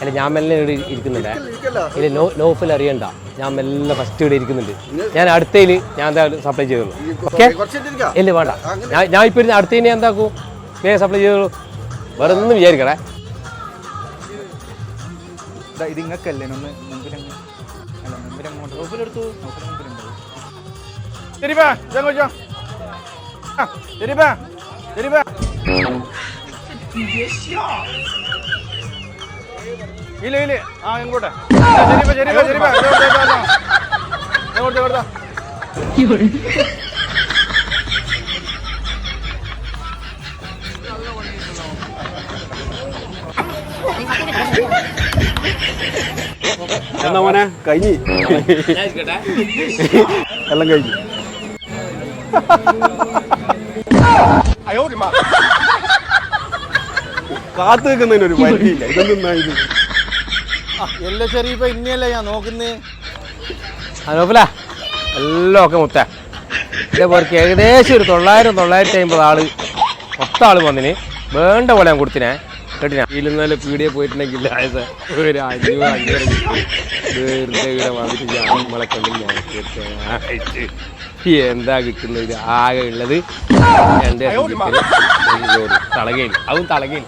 അല്ല ഞാൻ മെല്ലെ ഇവിടെ ഇരിക്കുന്നുണ്ടേ. ഇല്ല നോ നോഫിൽ അറിയണ്ട. ഞാൻ മെല്ലെ ഫസ്റ്റ് ഇവിടെ ഇരിക്കുന്നുണ്ട്. ഞാൻ അടുത്തതിൽ ഞാൻ എന്താ സപ്ലൈ ചെയ്തോളൂ ഓക്കെ ഇല്ല വേണ്ട. ഞാൻ ഞാൻ ഇപ്പോൾ ഇരുന്ന് അടുത്തതിന് ഞാൻ എന്താക്കും? വേഗം സപ്ലൈ ചെയ്തോളൂ വേറെ ഒന്നും വിചാരിക്കണേ. ഇതിങ്ങക്കല്ലേ ഇത് ഇങ്ങക്കല്ലേ? ഒന്ന് ശരിപ്പാ ശരിപ്പാ ശരിപ്പാ. ഇല്ല ഇല്ല. ആ ഇങ്ങോട്ടെ. എന്നാ മോനെ കഴിഞ്ഞി? എല്ലാം കഴിഞ്ഞു. കാത്തു നിൽക്കുന്നതിന് ഒരു പരിധിയില്ല ഇതൊന്നും ഇത് എല്ലാ ചെറിയ ഇന്നയല്ലേ ഞാൻ നോക്കുന്നേ? നോഫില എല്ലാം ഒക്കെ മുത്ത. എന്റെ പേർക്ക് ഏകദേശം ഒരു തൊള്ളായിരം തൊള്ളായിരത്തി അമ്പത് ആൾ മൊത്തം ആൾ വന്നിന്. വേണ്ട പോലെ ഞാൻ കൊടുത്തിനെ. ഇതിൽ പീടിയെ പോയിട്ടുണ്ടെങ്കിൽ ഒരു അഞ്ഞൂറ് അഞ്ഞൂറ് വെറുതെ ഇവിടെ ആകെ ഉള്ളത് രണ്ട് തളകയിൽ അതും തളകയിൽ